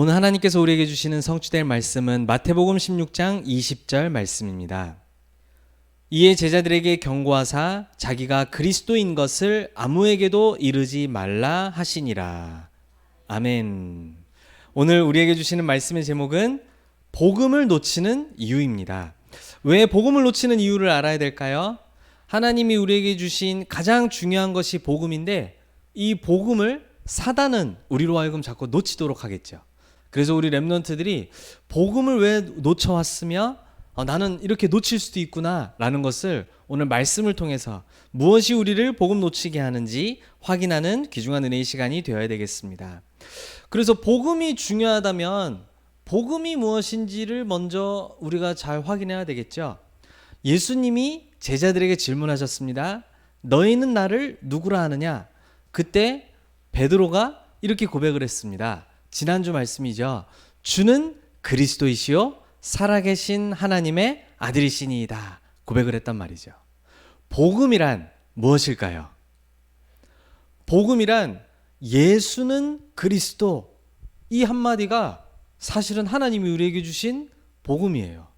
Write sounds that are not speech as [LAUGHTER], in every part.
오늘 하나님께서 우리에게 주시는 성취될 말씀은 마태복음 16장 20절 말씀입니다. 이에 제자들에게 경고하사 자기가 그리스도인 것을 아무에게도 이르지 말라 하시니라. 아멘. 오늘 우리에게 주시는 말씀의 제목은 복음을 놓치는 이유입니다. 왜 복음을 놓치는 이유를 알아야 될까요? 하나님이 우리에게 주신 가장 중요한 것이 복음인데 이 복음을 사단은 우리로 하여금 자꾸 놓치도록 하겠죠. 그래서 우리 랩런트들이 복음을 왜 놓쳐왔으며 어, 나는 이렇게 놓칠 수도 있구나라는 것을 오늘 말씀을 통해서 무엇이 우리를 복음 놓치게 하는지 확인하는 귀중한 은혜의 시간이 되어야 되겠습니다. 그래서 복음이 중요하다면 복음이 무엇인지를 먼저 우리가 잘 확인해야 되겠죠. 예수님이 제자들에게 질문하셨습니다. 너희는 나를 누구라 하느냐? 그때 베드로가 이렇게 고백을 했습니다. 지난주 말씀이죠. 주는 그리스도이시요 살아계신 하나님의 아들이시니이다. 고백을 했단 말이죠. 복음이란 무엇일까요? 복음이란 예수는 그리스도 이 한마디가 사실은 하나님이 우리에게 주신 복음이에요.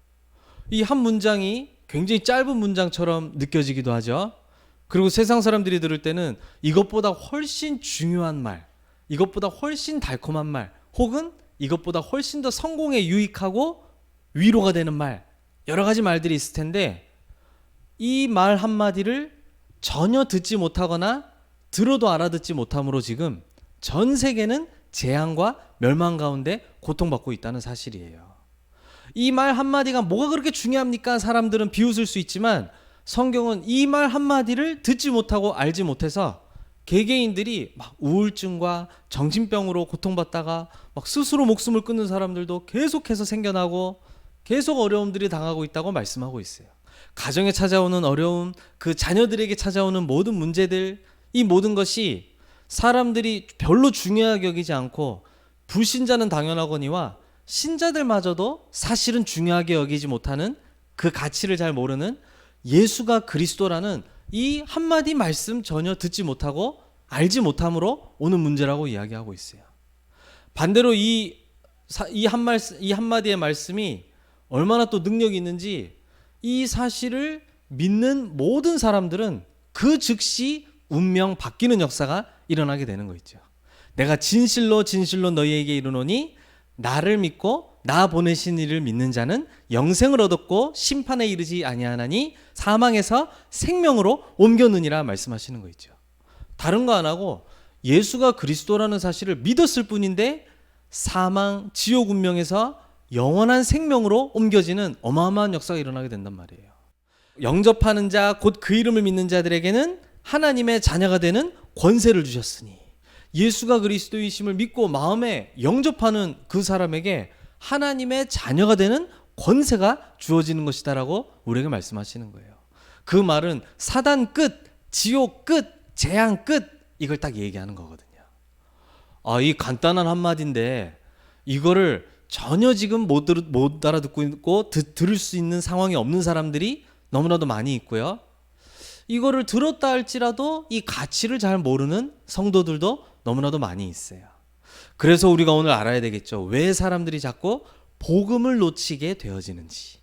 이 한 문장이 굉장히 짧은 문장처럼 느껴지기도 하죠. 그리고 세상 사람들이 들을 때는 이것보다 훨씬 중요한 말, 이것보다 훨씬 달콤한 말, 혹은 이것보다 훨씬 더 성공에 유익하고 위로가 되는 말, 여러 가지 말들이 있을 텐데 이 말 한마디를 전혀 듣지 못하거나 들어도 알아듣지 못함으로 지금 전 세계는 재앙과 멸망 가운데 고통받고 있다는 사실이에요. 이 말 한마디가 뭐가 그렇게 중요합니까? 사람들은 비웃을 수 있지만 성경은 이 말 한마디를 듣지 못하고 알지 못해서 개개인들이 막 우울증과 정신병으로 고통받다가 막 스스로 목숨을 끊는 사람들도 계속해서 생겨나고 계속 어려움들이 당하고 있다고 말씀하고 있어요. 가정에 찾아오는 어려움, 그 자녀들에게 찾아오는 모든 문제들, 이 모든 것이 사람들이 별로 중요하게 여기지 않고 불신자는 당연하거니와 신자들마저도 사실은 중요하게 여기지 못하는 그 가치를 잘 모르는 예수가 그리스도라는 이 한마디 말씀 전혀 듣지 못하고 알지 못함으로 오는 문제라고 이야기하고 있어요. 반대로 이 이 한말 이 한마디의 말씀이 얼마나 또 능력이 있는지 이 사실을 믿는 모든 사람들은 그 즉시 운명 바뀌는 역사가 일어나게 되는 거 있죠. 내가 진실로 진실로 너희에게 이르노니 나를 믿고 나 보내신 이를 믿는 자는 영생을 얻었고 심판에 이르지 아니하나니 사망에서 생명으로 옮겨느니라 말씀하시는 거 있죠. 다른 거 안 하고 예수가 그리스도라는 사실을 믿었을 뿐인데 사망 지옥 운명에서 영원한 생명으로 옮겨지는 어마어마한 역사가 일어나게 된단 말이에요. 영접하는 자 곧 그 이름을 믿는 자들에게는 하나님의 자녀가 되는 권세를 주셨으니 예수가 그리스도이심을 믿고 마음에 영접하는 그 사람에게 하나님의 자녀가 되는 권세가 주어지는 것이다라고 우리에게 말씀하시는 거예요. 그 말은 사단 끝, 지옥 끝, 재앙 끝 이걸 딱 얘기하는 거거든요. 아, 이 간단한 한마디인데 이거를 전혀 지금 못, 들, 못 알아듣고 있고 듣, 들을 수 있는 상황이 없는 사람들이 너무나도 많이 있고요. 이거를 들었다 할지라도 이 가치를 잘 모르는 성도들도 너무나도 많이 있어요. 그래서 우리가 오늘 알아야 되겠죠. 왜 사람들이 자꾸 복음을 놓치게 되어지는지.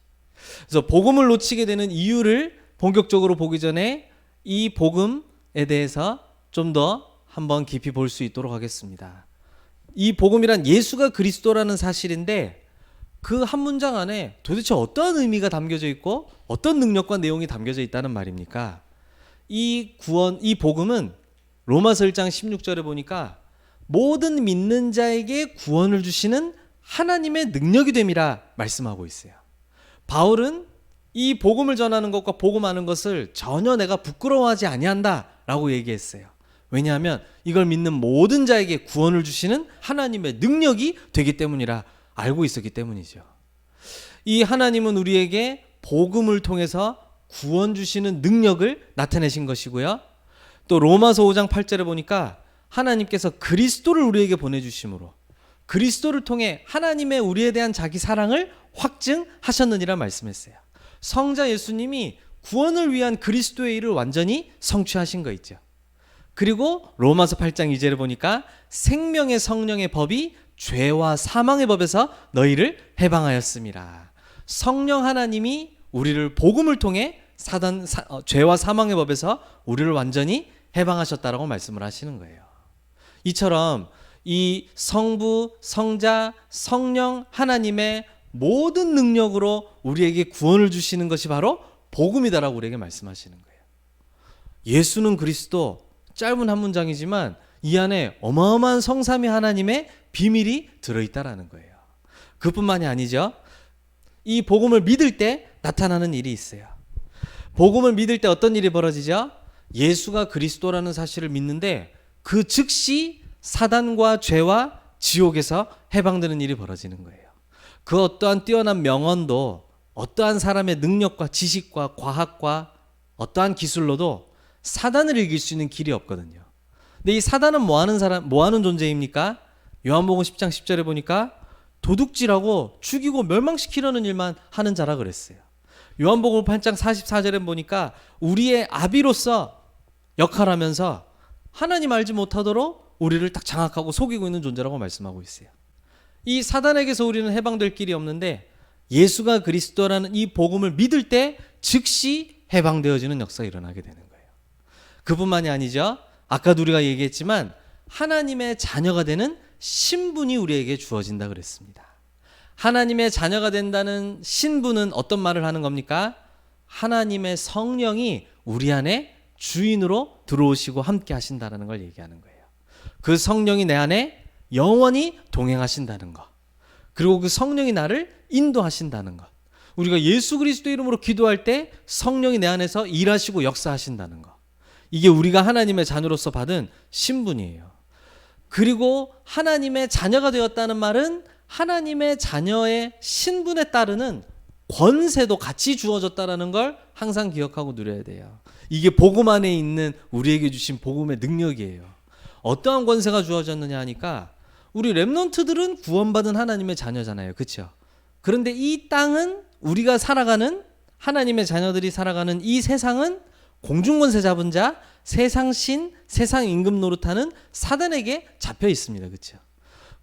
그래서 복음을 놓치게 되는 이유를 본격적으로 보기 전에 이 복음에 대해서 좀 더 한번 깊이 볼 수 있도록 하겠습니다. 이 복음이란 예수가 그리스도라는 사실인데 그 한 문장 안에 도대체 어떤 의미가 담겨져 있고 어떤 능력과 내용이 담겨져 있다는 말입니까? 이 구원, 이 복음은 로마서 1장 16절에 보니까 모든 믿는 자에게 구원을 주시는 하나님의 능력이 됨이라 말씀하고 있어요. 바울은 이 복음을 전하는 것과 복음하는 것을 전혀 내가 부끄러워하지 아니한다라고 얘기했어요. 왜냐하면 이걸 믿는 모든 자에게 구원을 주시는 하나님의 능력이 되기 때문이라 알고 있었기 때문이죠. 이 하나님은 우리에게 복음을 통해서 구원 주시는 능력을 나타내신 것이고요. 또 로마서 5장 8절에 보니까 하나님께서 그리스도를 우리에게 보내주심으로 그리스도를 통해 하나님의 우리에 대한 자기 사랑을 확증하셨느니라 말씀했어요. 성자 예수님이 구원을 위한 그리스도의 일을 완전히 성취하신 거 있죠. 그리고 로마서 8장 2절에 보니까 생명의 성령의 법이 죄와 사망의 법에서 너희를 해방하였습니다. 성령 하나님이 우리를 복음을 통해 사단 사, 어, 죄와 사망의 법에서 우리를 완전히 해방하셨다라고 말씀을 하시는 거예요. 이처럼 이 성부, 성자, 성령 하나님의 모든 능력으로 우리에게 구원을 주시는 것이 바로 복음이다라고 우리에게 말씀하시는 거예요. 예수는 그리스도 짧은 한 문장이지만 이 안에 어마어마한 성삼위 하나님의 비밀이 들어있다라는 거예요. 그뿐만이 아니죠. 이 복음을 믿을 때 나타나는 일이 있어요. 복음을 믿을 때 어떤 일이 벌어지죠? 예수가 그리스도라는 사실을 믿는데 그 즉시 사단과 죄와 지옥에서 해방되는 일이 벌어지는 거예요. 그 어떠한 뛰어난 명언도 어떠한 사람의 능력과 지식과 과학과 어떠한 기술로도 사단을 이길 수 있는 길이 없거든요. 근데 이 사단은 뭐 하는 사람 뭐 하는 존재입니까? 요한복음 10장 10절에 보니까 도둑질하고 죽이고 멸망시키려는 일만 하는 자라 그랬어요. 요한복음 8장 44절에 보니까 우리의 아비로서 역할하면서 하나님 알지 못하도록 우리를 딱 장악하고 속이고 있는 존재라고 말씀하고 있어요. 이 사단에게서 우리는 해방될 길이 없는데 예수가 그리스도라는 이 복음을 믿을 때 즉시 해방되어지는 역사가 일어나게 되는 거예요. 그뿐만이 아니죠. 아까도 우리가 얘기했지만 하나님의 자녀가 되는 신분이 우리에게 주어진다 그랬습니다. 하나님의 자녀가 된다는 신분은 어떤 말을 하는 겁니까? 하나님의 성령이 우리 안에 주인으로 들어오시고 함께 하신다는 걸 얘기하는 거예요. 그 성령이 내 안에 영원히 동행하신다는 것. 그리고 그 성령이 나를 인도하신다는 것. 우리가 예수 그리스도 이름으로 기도할 때 성령이 내 안에서 일하시고 역사하신다는 것. 이게 우리가 하나님의 자녀로서 받은 신분이에요. 그리고 하나님의 자녀가 되었다는 말은 하나님의 자녀의 신분에 따르는 권세도 같이 주어졌다라는 걸 항상 기억하고 누려야 돼요. 이게 복음 안에 있는 우리에게 주신 복음의 능력이에요. 어떠한 권세가 주어졌느냐 하니까 우리 렘넌트들은 구원받은 하나님의 자녀잖아요. 그렇죠? 그런데 이 땅은 우리가 살아가는 하나님의 자녀들이 살아가는 이 세상은 공중권세 잡은 자, 세상 신, 세상 임금 노릇하는 사단에게 잡혀 있습니다. 그렇죠?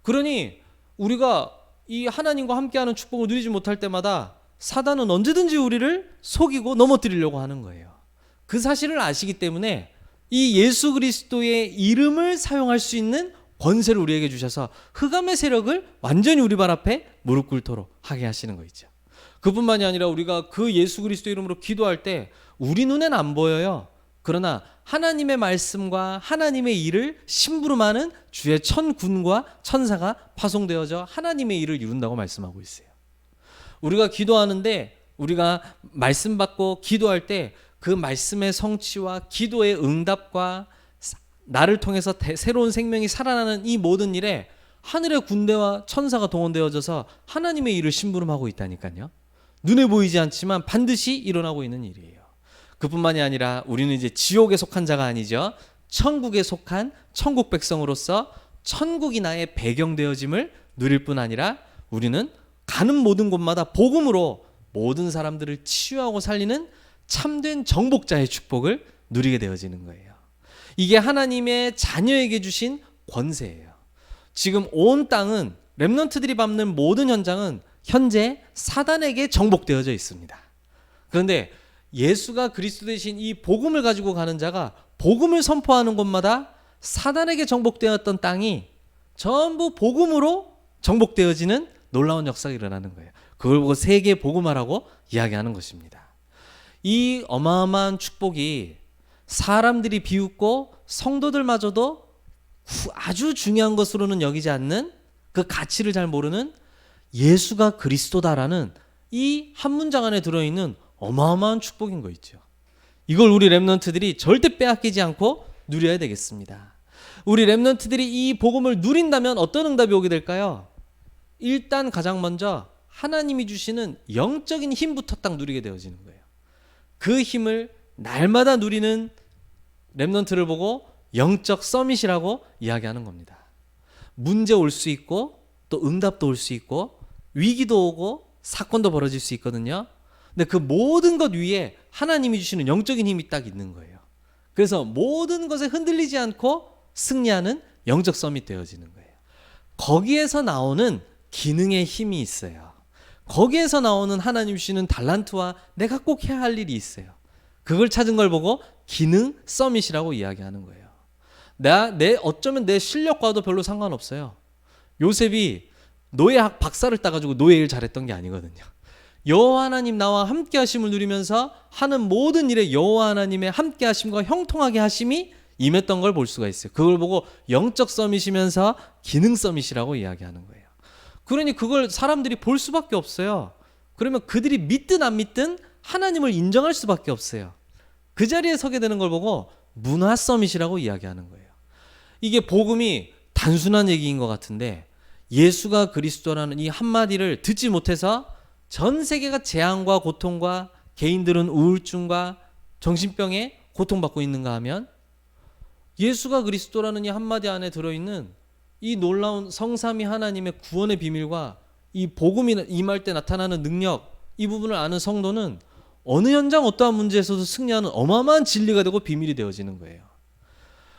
그러니 우리가 이 하나님과 함께하는 축복을 누리지 못할 때마다 사단은 언제든지 우리를 속이고 넘어뜨리려고 하는 거예요. 그 사실을 아시기 때문에 이 예수 그리스도의 이름을 사용할 수 있는 권세를 우리에게 주셔서 흑암의 세력을 완전히 우리 발 앞에 무릎 꿇도록 하게 하시는 거 있죠. 그뿐만이 아니라 우리가 그 예수 그리스도 이름으로 기도할 때 우리 눈엔 안 보여요. 그러나 하나님의 말씀과 하나님의 일을 심부름하는 주의 천군과 천사가 파송되어져 하나님의 일을 이룬다고 말씀하고 있어요. 우리가 기도하는데 우리가 말씀 받고 기도할 때 그 말씀의 성취와 기도의 응답과 나를 통해서 대, 새로운 생명이 살아나는 이 모든 일에 하늘의 군대와 천사가 동원되어져서 하나님의 일을 심부름하고 있다니까요. 눈에 보이지 않지만 반드시 일어나고 있는 일이에요. 그뿐만이 아니라 우리는 이제 지옥에 속한 자가 아니죠. 천국에 속한 천국 백성으로서 천국이 나의 배경되어짐을 누릴 뿐 아니라 우리는 가는 모든 곳마다 복음으로 모든 사람들을 치유하고 살리는 참된 정복자의 축복을 누리게 되어지는 거예요. 이게 하나님의 자녀에게 주신 권세예요. 지금 온 땅은 렘넌트들이 밟는 모든 현장은 현재 사단에게 정복되어져 있습니다. 그런데 예수가 그리스도 대신 이 복음을 가지고 가는 자가 복음을 선포하는 곳마다 사단에게 정복되었던 땅이 전부 복음으로 정복되어지는 놀라운 역사가 일어나는 거예요. 그걸 보고 세계 복음화라고 이야기하는 것입니다. 이 어마어마한 축복이 사람들이 비웃고 성도들마저도 아주 중요한 것으로는 여기지 않는 그 가치를 잘 모르는 예수가 그리스도다라는 이 한 문장 안에 들어있는 어마어마한 축복인 거 있죠. 이걸 우리 렘넌트들이 절대 빼앗기지 않고 누려야 되겠습니다. 우리 렘넌트들이 이 복음을 누린다면 어떤 응답이 오게 될까요? 일단 가장 먼저 하나님이 주시는 영적인 힘부터 딱 누리게 되어지는 거예요. 그 힘을 날마다 누리는 렘넌트를 보고 영적 서밋이라고 이야기하는 겁니다. 문제 올 수 있고 또 응답도 올 수 있고 위기도 오고 사건도 벌어질 수 있거든요. 근데 그 모든 것 위에 하나님이 주시는 영적인 힘이 딱 있는 거예요. 그래서 모든 것에 흔들리지 않고 승리하는 영적 서밋 되어지는 거예요. 거기에서 나오는 기능의 힘이 있어요. 거기에서 나오는 하나님 주시는 달란트와 내가 꼭 해야 할 일이 있어요. 그걸 찾은 걸 보고 기능 서밋이라고 이야기하는 거예요. 나, 내, 어쩌면 내 실력과도 별로 상관없어요. 요셉이 노예학 박사를 따가지고 노예 일 잘했던 게 아니거든요. 여호와 하나님 나와 함께 하심을 누리면서 하는 모든 일에 여호와 하나님의 함께 하심과 형통하게 하심이 임했던 걸 볼 수가 있어요. 그걸 보고 영적 서밋이면서 기능 서밋이라고 이야기하는 거예요. 그러니 그걸 사람들이 볼 수밖에 없어요. 그러면 그들이 믿든 안 믿든 하나님을 인정할 수밖에 없어요. 그 자리에 서게 되는 걸 보고 문화 서밋이라고 이야기하는 거예요. 이게 복음이 단순한 얘기인 것 같은데 예수가 그리스도라는 이 한마디를 듣지 못해서 전 세계가 재앙과 고통과 개인들은 우울증과 정신병에 고통받고 있는가 하면 예수가 그리스도라는 이 한마디 안에 들어있는 이 놀라운 성삼위 하나님의 구원의 비밀과 이 복음이 임할 때 나타나는 능력 이 부분을 아는 성도는 어느 현장 어떠한 문제에서도 승리하는 어마어마한 진리가 되고 비밀이 되어지는 거예요.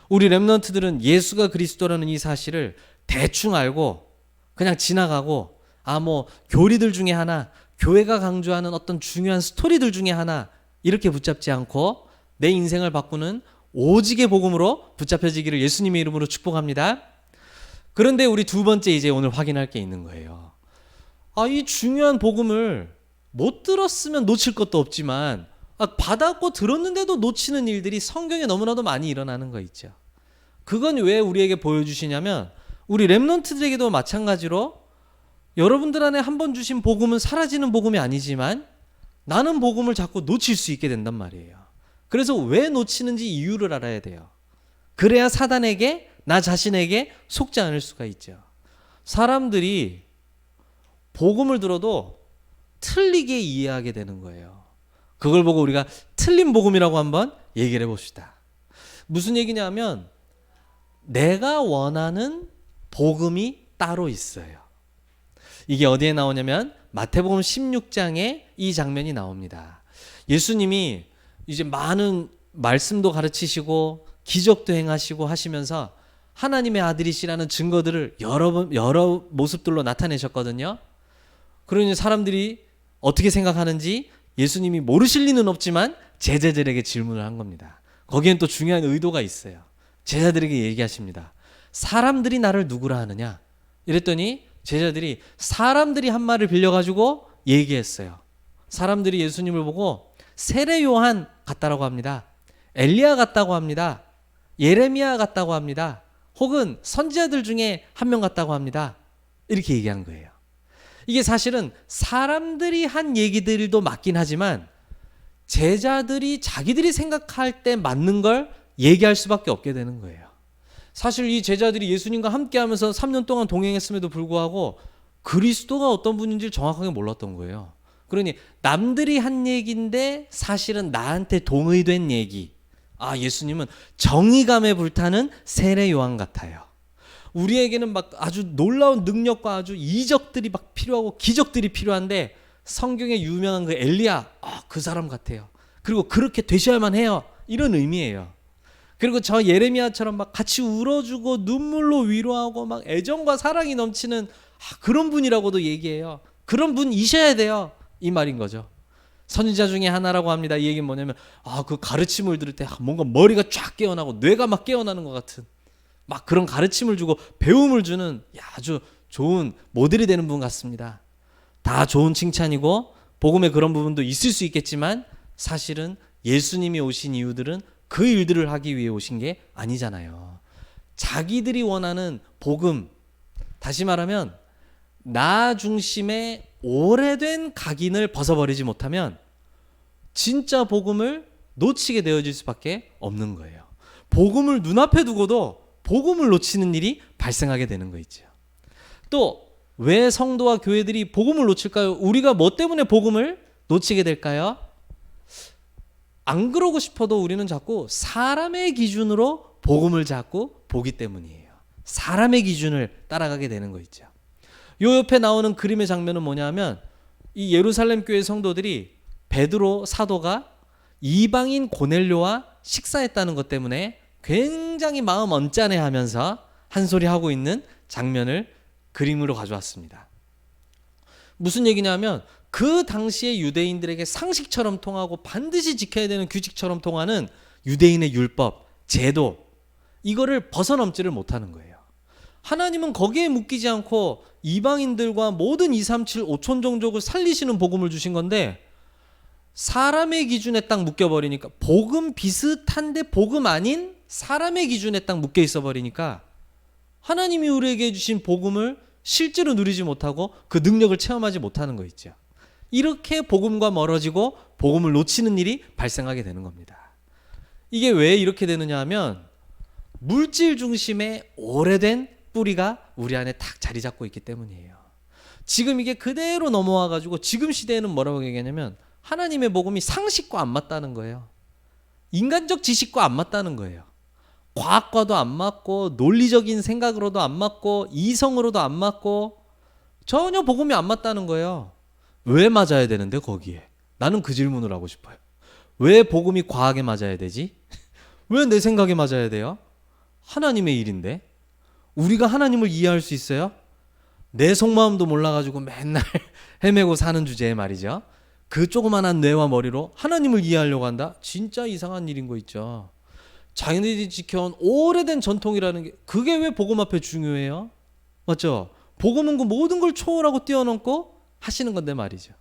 우리 렘넌트들은 예수가 그리스도라는 이 사실을 대충 알고 그냥 지나가고 아 뭐 교리들 중에 하나 교회가 강조하는 어떤 중요한 스토리들 중에 하나 이렇게 붙잡지 않고 내 인생을 바꾸는 오직의 복음으로 붙잡혀지기를 예수님의 이름으로 축복합니다. 그런데 우리 두 번째 이제 오늘 확인할 게 있는 거예요. 아, 이 중요한 복음을 못 들었으면 놓칠 것도 없지만 아, 받았고 들었는데도 놓치는 일들이 성경에 너무나도 많이 일어나는 거 있죠. 그건 왜 우리에게 보여주시냐면 우리 렘넌트들에게도 마찬가지로 여러분들 안에 한 번 주신 복음은 사라지는 복음이 아니지만 나는 복음을 자꾸 놓칠 수 있게 된단 말이에요. 그래서 왜 놓치는지 이유를 알아야 돼요. 그래야 사단에게 나 자신에게 속지 않을 수가 있죠. 사람들이 복음을 들어도 틀리게 이해하게 되는 거예요. 그걸 보고 우리가 틀린 복음이라고 한번 얘기를 해봅시다. 무슨 얘기냐면 내가 원하는 복음이 따로 있어요. 이게 어디에 나오냐면 마태복음 16장에 이 장면이 나옵니다. 예수님이 이제 많은 말씀도 가르치시고 기적도 행하시고 하시면서 하나님의 아들이시라는 증거들을 여러 번 여러 모습들로 나타내셨거든요. 그러니 사람들이 어떻게 생각하는지 예수님이 모르실 리는 없지만 제자들에게 질문을 한 겁니다. 거기엔 또 중요한 의도가 있어요. 제자들에게 얘기하십니다. 사람들이 나를 누구라 하느냐? 이랬더니 제자들이 사람들이 한 말을 빌려가지고 얘기했어요. 사람들이 예수님을 보고 세례 요한 같다라고 합니다. 엘리야 같다고 합니다. 예레미야 같다고 합니다. 혹은 선지자들 중에 한 명 같다고 합니다. 이렇게 얘기한 거예요. 이게 사실은 사람들이 한 얘기들도 맞긴 하지만 제자들이 자기들이 생각할 때 맞는 걸 얘기할 수밖에 없게 되는 거예요. 사실 이 제자들이 예수님과 함께 하면서 3년 동안 동행했음에도 불구하고 그리스도가 어떤 분인지 정확하게 몰랐던 거예요. 그러니 남들이 한 얘기인데 사실은 나한테 동의된 얘기. 아, 예수님은 정의감에 불타는 세례 요한 같아요. 우리에게는 막 아주 놀라운 능력과 아주 이적들이 막 필요하고 기적들이 필요한데 성경에 유명한 그 엘리야, 아, 그 사람 같아요. 그리고 그렇게 되셔야만 해요. 이런 의미예요. 그리고 저 예레미야처럼 막 같이 울어주고 눈물로 위로하고 막 애정과 사랑이 넘치는 아, 그런 분이라고도 얘기해요. 그런 분이셔야 돼요. 이 말인 거죠. 선지자 중에 하나라고 합니다. 이 얘기는 뭐냐면 아 그 가르침을 들을 때 뭔가 머리가 쫙 깨어나고 뇌가 막 깨어나는 것 같은 막 그런 가르침을 주고 배움을 주는 아주 좋은 모델이 되는 분 같습니다. 다 좋은 칭찬이고 복음에 그런 부분도 있을 수 있겠지만 사실은 예수님이 오신 이유들은 그 일들을 하기 위해 오신 게 아니잖아요. 자기들이 원하는 복음 다시 말하면 나 중심의 오래된 각인을 벗어버리지 못하면 진짜 복음을 놓치게 되어질 수밖에 없는 거예요. 복음을 눈앞에 두고도 복음을 놓치는 일이 발생하게 되는 거 있죠. 또 왜 성도와 교회들이 복음을 놓칠까요? 우리가 뭐 때문에 복음을 놓치게 될까요? 안 그러고 싶어도 우리는 자꾸 사람의 기준으로 복음을 자꾸 보기 때문이에요. 사람의 기준을 따라가게 되는 거 있죠. 요 옆에 나오는 그림의 장면은 뭐냐면 이 예루살렘 교회 성도들이 베드로 사도가 이방인 고넬료와 식사했다는 것 때문에 굉장히 마음 언짢아하면서 한 소리 하고 있는 장면을 그림으로 가져왔습니다. 무슨 얘기냐면 그 당시에 유대인들에게 상식처럼 통하고 반드시 지켜야 되는 규칙처럼 통하는 유대인의 율법, 제도 이거를 벗어넘지를 못하는 거예요. 하나님은 거기에 묶이지 않고 이방인들과 모든 2, 3, 7, 5천 종족을 살리시는 복음을 주신 건데 사람의 기준에 딱 묶여버리니까 복음 비슷한데 복음 아닌 사람의 기준에 딱 묶여 있어 버리니까 하나님이 우리에게 주신 복음을 실제로 누리지 못하고 그 능력을 체험하지 못하는 거 있죠. 이렇게 복음과 멀어지고 복음을 놓치는 일이 발생하게 되는 겁니다. 이게 왜 이렇게 되느냐 하면 물질 중심의 오래된 뿌리가 우리 안에 탁 자리 잡고 있기 때문이에요. 지금 이게 그대로 넘어와 가지고 지금 시대에는 뭐라고 얘기하냐면 하나님의 복음이 상식과 안 맞다는 거예요. 인간적 지식과 안 맞다는 거예요. 과학과도 안 맞고 논리적인 생각으로도 안 맞고 이성으로도 안 맞고 전혀 복음이 안 맞다는 거예요. 왜 맞아야 되는데 거기에? 나는 그 질문을 하고 싶어요. 왜 복음이 과학에 맞아야 되지? [LAUGHS] 왜 내 생각에 맞아야 돼요? 하나님의 일인데. 우리가 하나님을 이해할 수 있어요? 내 속마음도 몰라가지고 맨날 [LAUGHS] 헤매고 사는 주제에 말이죠. 그 조그만한 뇌와 머리로 하나님을 이해하려고 한다? 진짜 이상한 일인 거 있죠. 자기네들이 지켜온 오래된 전통이라는 게 그게 왜 복음 앞에 중요해요? 맞죠? 복음은 그 모든 걸 초월하고 뛰어넘고 하시는 건데 말이죠.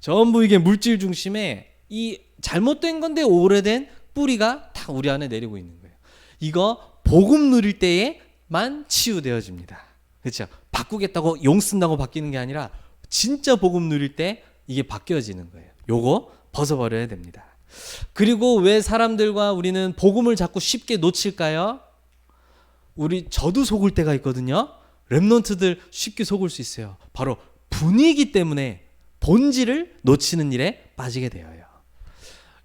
전부 이게 물질 중심에 이 잘못된 건데 오래된 뿌리가 다 우리 안에 내리고 있는 거예요. 이거 복음 누릴 때에 만 치유되어집니다. 그렇죠? 바꾸겠다고 용 쓴다고 바뀌는 게 아니라 진짜 복음 누릴 때 이게 바뀌어지는 거예요. 요거 벗어버려야 됩니다. 그리고 왜 사람들과 우리는 복음을 자꾸 쉽게 놓칠까요? 우리 저도 속을 때가 있거든요. 랩런트들 쉽게 속을 수 있어요. 바로 분위기 때문에 본질을 놓치는 일에 빠지게 되어요.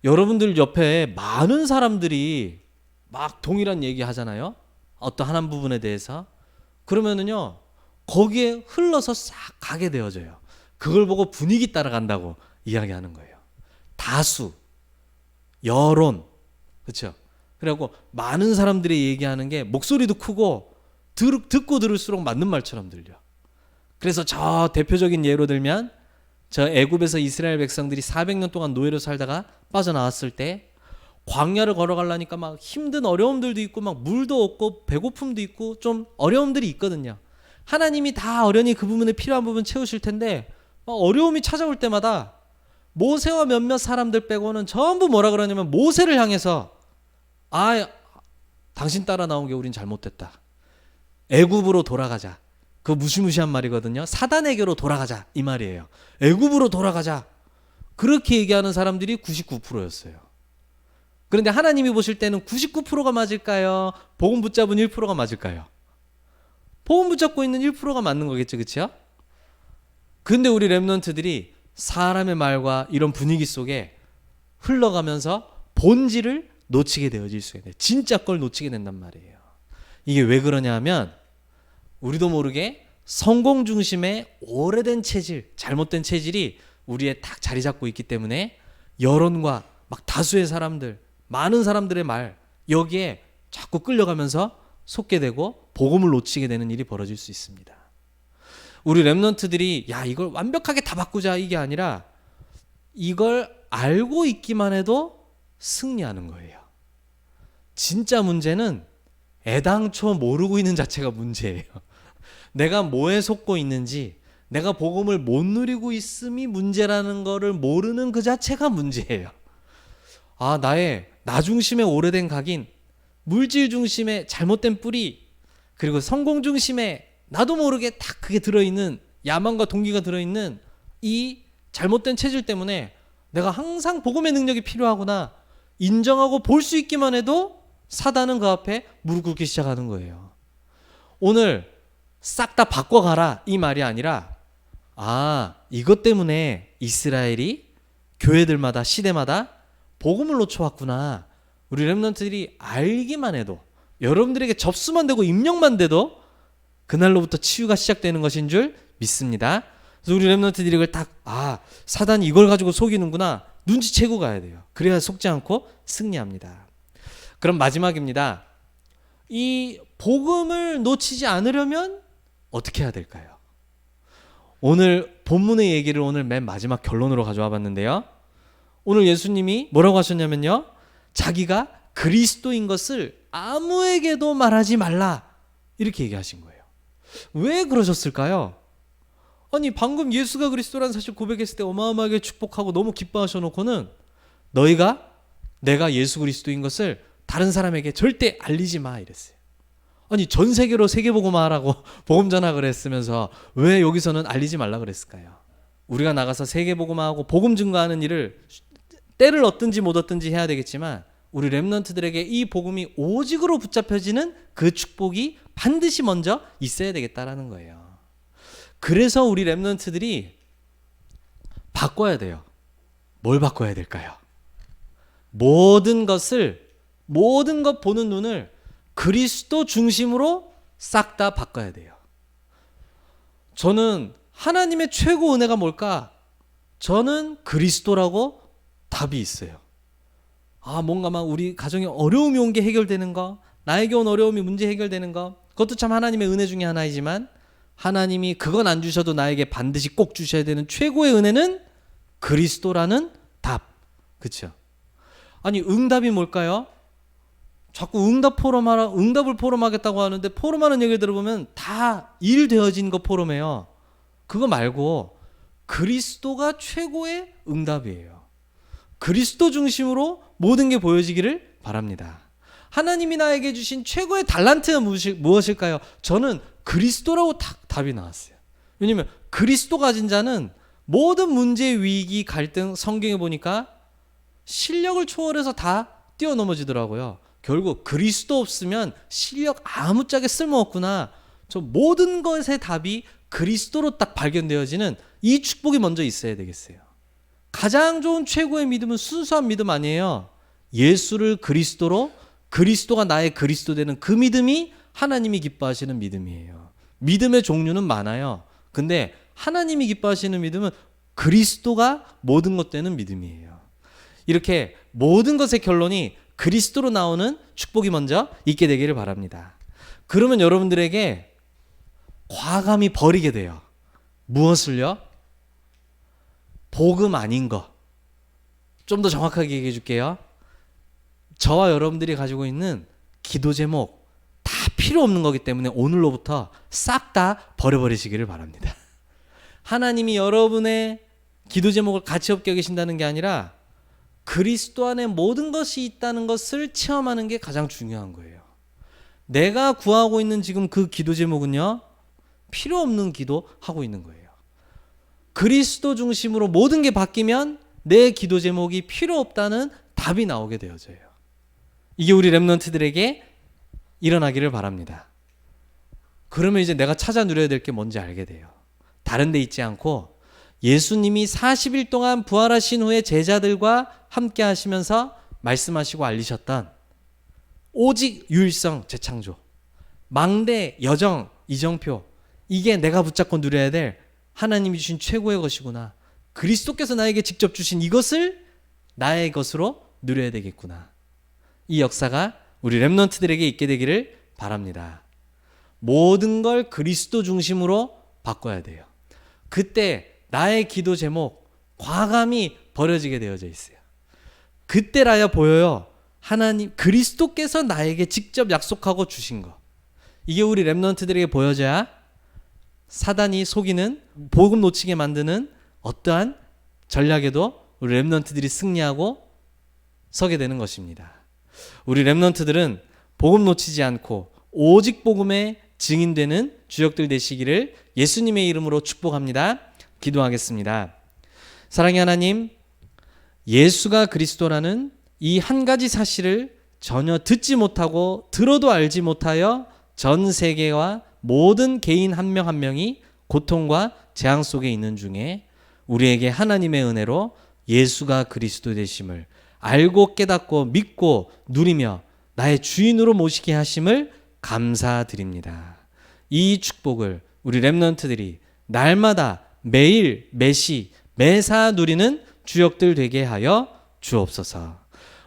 여러분들 옆에 많은 사람들이 막 동일한 얘기 하잖아요. 어떤 한 부분에 대해서. 그러면은요, 거기에 흘러서 싹 가게 되어져요. 그걸 보고 분위기 따라간다고 이야기하는 거예요. 다수, 여론, 그렇죠? 그리고 많은 사람들이 얘기하는 게 목소리도 크고 들, 듣고 들을수록 맞는 말처럼 들려. 그래서 저 대표적인 예로 들면 저 애굽에서 이스라엘 백성들이 400년 동안 노예로 살다가 빠져나왔을 때 광야를 걸어가려니까 막 힘든 어려움들도 있고 막 물도 없고 배고픔도 있고 좀 어려움들이 있거든요. 하나님이 다 어련히 그 부분에 필요한 부분 채우실 텐데 막 어려움이 찾아올 때마다 모세와 몇몇 사람들 빼고는 전부 뭐라 그러냐면 모세를 향해서 아 당신 따라 나온 게 우린 잘못됐다. 애굽으로 돌아가자. 그 무시무시한 말이거든요. 사단에게로 돌아가자 이 말이에요. 애굽으로 돌아가자. 그렇게 얘기하는 사람들이 99%였어요. 그런데 하나님이 보실 때는 99%가 맞을까요? 복음 붙잡은 1%가 맞을까요? 복음 붙잡고 있는 1%가 맞는 거겠죠. 그렇죠? 근데 우리 랩런트들이 사람의 말과 이런 분위기 속에 흘러가면서 본질을 놓치게 되어질 수가 있어요. 진짜 걸 놓치게 된단 말이에요. 이게 왜 그러냐 하면 우리도 모르게 성공 중심의 오래된 체질, 잘못된 체질이 우리에 딱 자리 잡고 있기 때문에 여론과 막 다수의 사람들, 많은 사람들의 말 여기에 자꾸 끌려가면서 속게 되고 복음을 놓치게 되는 일이 벌어질 수 있습니다. 우리 랩런트들이 야 이걸 완벽하게 다 바꾸자 이게 아니라 이걸 알고 있기만 해도 승리하는 거예요. 진짜 문제는 애당초 모르고 있는 자체가 문제예요. [LAUGHS] 내가 뭐에 속고 있는지, 내가 복음을 못 누리고 있음이 문제라는 거를 모르는 그 자체가 문제예요. 아, 나의 나 중심의 오래된 각인, 물질 중심의 잘못된 뿌리, 그리고 성공 중심의 나도 모르게 딱 그게 들어있는 야망과 동기가 들어있는 이 잘못된 체질 때문에 내가 항상 복음의 능력이 필요하구나 인정하고 볼 수 있기만 해도 사단은 그 앞에 무릎 꿇기 시작하는 거예요. 오늘 싹 다 바꿔가라 이 말이 아니라 아 이것 때문에 이스라엘이 교회들마다 시대마다 복음을 놓쳐왔구나 우리 렘넌트들이 알기만 해도 여러분들에게 접수만 되고 입력만 돼도 그날로부터 치유가 시작되는 것인 줄 믿습니다. 그래서 우리 렘넌트들이 이걸 딱 아 사단이 이걸 가지고 속이는구나 눈치채고 가야 돼요. 그래야 속지 않고 승리합니다. 그럼 마지막입니다. 이 복음을 놓치지 않으려면 어떻게 해야 될까요? 오늘 본문의 얘기를 오늘 맨 마지막 결론으로 가져와 봤는데요. 오늘 예수님이 뭐라고 하셨냐면요. 자기가 그리스도인 것을 아무에게도 말하지 말라. 이렇게 얘기하신 거예요. 왜 그러셨을까요? 아니, 방금 예수가 그리스도라는 사실 고백했을 때 어마어마하게 축복하고 너무 기뻐하셔 놓고는 너희가 내가 예수 그리스도인 것을 다른 사람에게 절대 알리지 마 이랬어요. 아니 전 세계로 세계복음화라고 복음 전하 그랬으면서 왜 여기서는 알리지 말라 그랬을까요? 우리가 나가서 세계복음화하고 복음 증거하는 일을 때를 얻든지 못 얻든지 해야 되겠지만 우리 렘넌트들에게 이 복음이 오직으로 붙잡혀지는 그 축복이 반드시 먼저 있어야 되겠다라는 거예요. 그래서 우리 렘넌트들이 바꿔야 돼요. 뭘 바꿔야 될까요? 모든 것을 모든 것 보는 눈을 그리스도 중심으로 싹 다 바꿔야 돼요. 저는 하나님의 최고 은혜가 뭘까? 저는 그리스도라고 답이 있어요. 아, 뭔가 막 우리 가정에 어려움이 온 게 해결되는 거, 나에게 온 어려움이 문제 해결되는 거, 그것도 참 하나님의 은혜 중에 하나이지만 하나님이 그건 안 주셔도 나에게 반드시 꼭 주셔야 되는 최고의 은혜는 그리스도라는 답. 그렇죠? 아니 응답이 뭘까요? 자꾸 응답 포럼하라 응답을 포럼하겠다고 하는데 포럼하는 얘기를 들어보면 다 일 되어진 거 포럼해요. 그거 말고 그리스도가 최고의 응답이에요. 그리스도 중심으로 모든 게 보여지기를 바랍니다. 하나님이 나에게 주신 최고의 달란트가 무엇일까요? 저는 그리스도라고 답이 나왔어요. 왜냐면 그리스도 가진 자는 모든 문제, 위기, 갈등 성경에 보니까 실력을 초월해서 다 뛰어넘어지더라고요. 결국 그리스도 없으면 실력 아무짝에 쓸모없구나. 저 모든 것의 답이 그리스도로 딱 발견되어지는 이 축복이 먼저 있어야 되겠어요. 가장 좋은 최고의 믿음은 순수한 믿음 아니에요. 예수를 그리스도로 그리스도가 나의 그리스도 되는 그 믿음이 하나님이 기뻐하시는 믿음이에요. 믿음의 종류는 많아요. 근데 하나님이 기뻐하시는 믿음은 그리스도가 모든 것 되는 믿음이에요. 이렇게 모든 것의 결론이 그리스도로 나오는 축복이 먼저 있게 되기를 바랍니다. 그러면 여러분들에게 과감히 버리게 돼요. 무엇을요? 복음 아닌 거. 좀더 정확하게 얘기해 줄게요. 저와 여러분들이 가지고 있는 기도 제목 다 필요 없는 거기 때문에 오늘로부터 싹 다 버려버리시기를 바랍니다. [LAUGHS] 하나님이 여러분의 기도 제목을 가치 없게 여기신다는 게 아니라 그리스도 안에 모든 것이 있다는 것을 체험하는 게 가장 중요한 거예요. 내가 구하고 있는 지금 그 기도 제목은요, 필요 없는 기도 하고 있는 거예요. 그리스도 중심으로 모든 게 바뀌면 내 기도 제목이 필요 없다는 답이 나오게 되어져요. 이게 우리 랩런트들에게 일어나기를 바랍니다. 그러면 이제 내가 찾아 누려야 될 게 뭔지 알게 돼요. 다른 데 있지 않고 예수님이 40일 동안 부활하신 후에 제자들과 함께 하시면서 말씀하시고 알리셨던 오직 유일성 재창조, 망대 여정 이정표 이게 내가 붙잡고 누려야 될 하나님이 주신 최고의 것이구나. 그리스도께서 나에게 직접 주신 이것을 나의 것으로 누려야 되겠구나. 이 역사가 우리 렘넌트들에게 있게 되기를 바랍니다. 모든 걸 그리스도 중심으로 바꿔야 돼요. 그때 나의 기도 제목 과감히 버려지게 되어져 있어요. 그때라야 보여요. 하나님 그리스도께서 나에게 직접 약속하고 주신 거. 이게 우리 렘넌트들에게 보여져야 사단이 속이는 복음 놓치게 만드는 어떠한 전략에도 우리 렘넌트들이 승리하고 서게 되는 것입니다. 우리 렘넌트들은 복음 놓치지 않고 오직 복음의 증인되는 주역들 되시기를 예수님의 이름으로 축복합니다. 기도하겠습니다. 사랑의 하나님, 예수가 그리스도라는 이 한 가지 사실을 전혀 듣지 못하고 들어도 알지 못하여 전 세계와 모든 개인 한명한 명이 고통과 재앙 속에 있는 중에 우리에게 하나님의 은혜로 예수가 그리스도 되심을 알고 깨닫고 믿고 누리며 나의 주인으로 모시게 하심을 감사드립니다. 이 축복을 우리 랩런트들이 날마다 매일 매시 매사 누리는 주역들 되게 하여 주옵소서.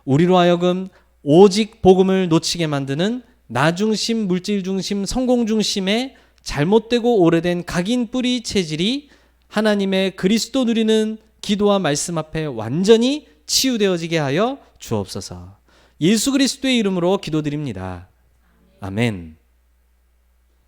우리로 하여금 오직 복음을 놓치게 만드는 나 중심, 물질 중심, 성공 중심의 잘못되고 오래된 각인 뿌리 체질이 하나님의 그리스도 누리는 기도와 말씀 앞에 완전히 치유되어지게 하여 주옵소서. 예수 그리스도의 이름으로 기도드립니다. 아멘.